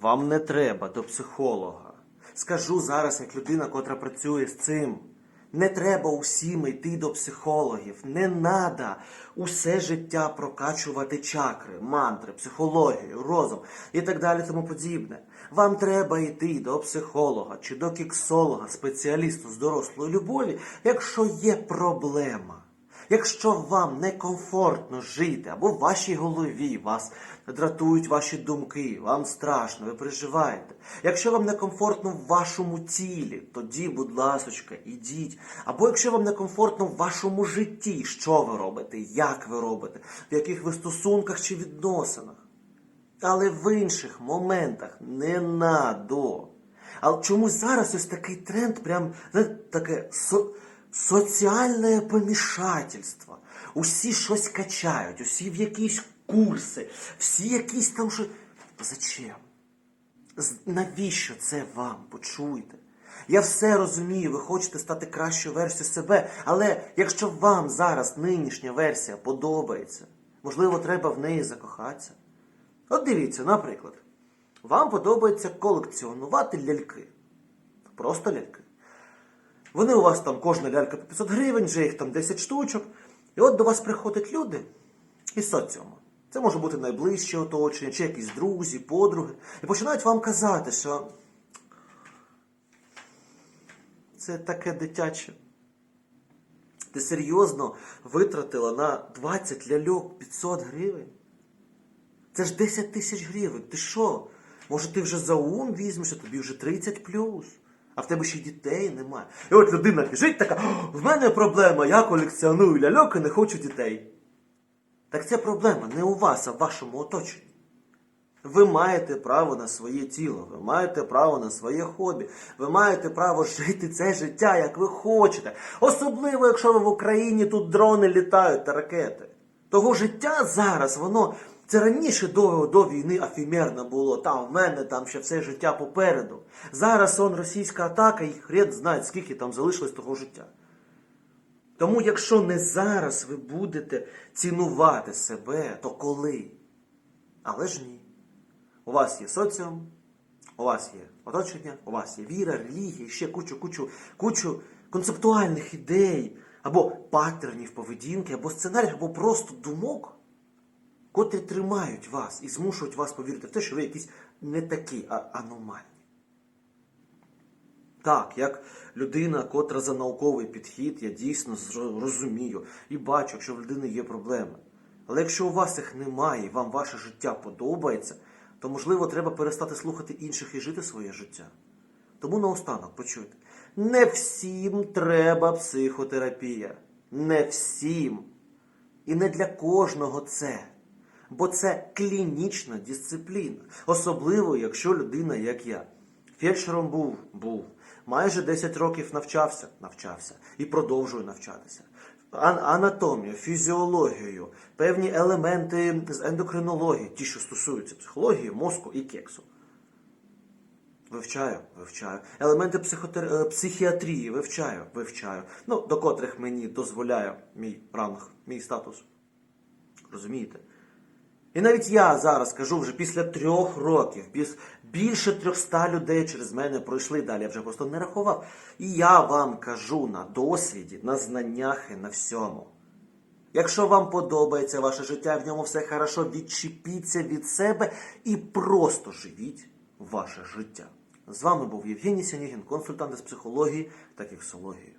Вам не треба до психолога. Скажу зараз, як людина, котра працює з цим. Не треба усім йти до психологів. Не надо усе життя прокачувати чакри, мантри, психологію, розум і так далі тому подібне. Вам треба йти до психолога чи до кіксолога, спеціалісту з дорослої любові, якщо є проблема. Якщо вам некомфортно жити, або в вашій голові вас дратують ваші думки, вам страшно, ви переживаєте. Якщо вам некомфортно в вашому тілі, тоді, будь ласочка, ідіть. Або якщо вам некомфортно в вашому житті, що ви робите, як ви робите, в яких ви стосунках чи відносинах. Але в інших моментах не надо. Але чомусь зараз ось такий тренд, прям знаєте, таке соціальне помішательство. Усі щось качають, усі в якісь курси, всі якісь там що. Зачем? Навіщо це вам? Почуйте. Я все розумію, ви хочете стати кращою версією себе, але якщо вам зараз нинішня версія подобається, можливо, треба в неї закохатися. От дивіться, наприклад, вам подобається колекціонувати ляльки. Просто ляльки. Вони у вас там кожна лялька по 500 гривень, вже їх там 10 штучок. І от до вас приходять люди із соціуму. Це може бути найближче оточення, чи якісь друзі, подруги. І починають вам казати, що це таке дитяче. Ти серйозно витратила на 20 ляльок 500 гривень? Це ж 10 тисяч гривень. Ти що? Може, ти вже за ум візьмеш, а тобі вже 30 плюс, а в тебе ще й дітей немає. І от людина біжить така, в мене проблема, я колекціоную ляльок і не хочу дітей. Так ця проблема не у вас, а в вашому оточенні. Ви маєте право на своє тіло, ви маєте право на своє хобі, ви маєте право жити це життя, як ви хочете. Особливо, якщо ви в Україні тут дрони літають та ракети. Того життя зараз, воно це раніше до, до війни афімерно було. Там в мене там ще все життя попереду. Зараз он російська атака, і хрен знає, скільки там залишилось того життя. Тому, якщо не зараз ви будете цінувати себе, то коли? Але ж ні. У вас є соціум, у вас є оточення, у вас є віра, релігія, ще кучу, кучу, кучу концептуальних ідей, або паттернів поведінки, або сценаріїв, або просто думок, котрі тримають вас і змушують вас повірити в те, що ви якісь не такі, а аномальні. Так, як людина, котра за науковий підхід, я дійсно розумію і бачу, якщо в людини є проблеми. Але якщо у вас їх немає і вам ваше життя подобається, то можливо треба перестати слухати інших і жити своє життя. Тому наостанок почуйте. Не всім треба психотерапія. Не всім. І не для кожного це. Бо це клінічна дисципліна. Особливо, якщо людина, як я. Фельдшером був, був. Майже 10 років навчався, навчався і продовжую навчатися. Ан- Анатомію, фізіологію, певні елементи з ендокринології, ті, що стосуються психології, мозку і кексу. Вивчаю, вивчаю. Елементи психотер... е, психіатрії вивчаю, вивчаю. Ну, до котрих мені дозволяє мій ранг, мій статус. Розумієте? І навіть я зараз кажу вже після трьох років, більше трьохста людей через мене пройшли далі, я вже просто не рахував. І я вам кажу на досвіді, на знаннях і на всьому. Якщо вам подобається ваше життя, в ньому все хорошо, відчепіться від себе і просто живіть ваше життя. З вами був Євгеній Сянігін, консультант з психології та кексології.